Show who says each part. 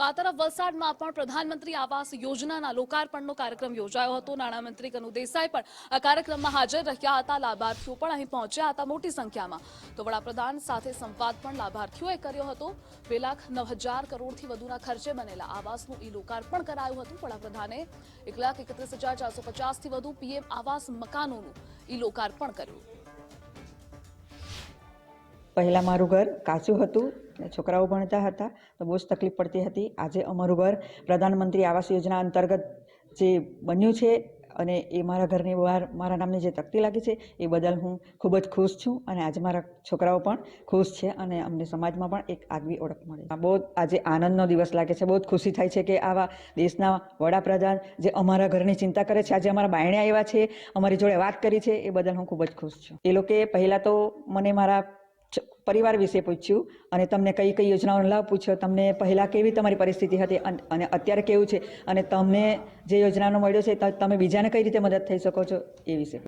Speaker 1: તો આ તરફ વલસાડમાં પણ પ્રધાનમંત્રી આવાસ યોજનાના લોકાર્પણનો કાર્યક્રમ યોજાયો હતો. નાણામંત્રી કનુ દેસાઈ પણ આ કાર્યક્રમમાં હાજર રહ્યા હતા. લાભાર્થીઓ પણ અહીં પહોંચ્યા હતા મોટી સંખ્યામાં. તો વડાપ્રધાન સાથે સંવાદ પણ લાભાર્થીઓએ કર્યો હતો. બે લાખ નવ હજાર કરોડથી વધુના ખર્ચે બનેલા આવાસનું ઈ લોકાર્પણ કરાયું હતું. વડાપ્રધાને એક લાખ એકત્રીસ હજાર ચારસો પચાસથી વધુ પીએમ આવાસ મકાનોનું ઈ લોકાર્પણ કર્યું.
Speaker 2: પહેલાં મારું ઘર કાચું હતું. છોકરાઓ ભણતા હતા તો બહુ જ તકલીફ પડતી હતી. આજે અમારું ઘર પ્રધાનમંત્રી આવાસ યોજના અંતર્ગત જે બન્યું છે અને એ મારા ઘરની બહાર મારા નામની જે તકતી લાગી છે એ બદલ હું ખૂબ જ ખુશ છું અને આજે મારા છોકરાઓ પણ ખુશ છે અને અમને સમાજમાં પણ એક આગવી ઓળખ મળે બહુ આજે આનંદનો દિવસ લાગે છે. બહુ જ ખુશી થાય છે કે આવા દેશના વડાપ્રધાન જે અમારા ઘરની ચિંતા કરે છે, આજે અમારા બાયણે આવ્યા છે, અમારી જોડે વાત કરી છે, એ બદલ હું ખૂબ જ ખુશ છું. એ લોકોએ પહેલાં તો મને મારા પરિવાર વિશે પૂછ્યું અને તમને કઈ કઈ યોજનાઓનો લાભ પૂછ્યો, તમને પહેલાં કેવી તમારી પરિસ્થિતિ હતી અને અત્યારે કેવું છે? અને તમને જે યોજનાનો મળ્યો છે તમે બીજાને કઈ રીતે મદદ થઈ શકો છો એ વિશે.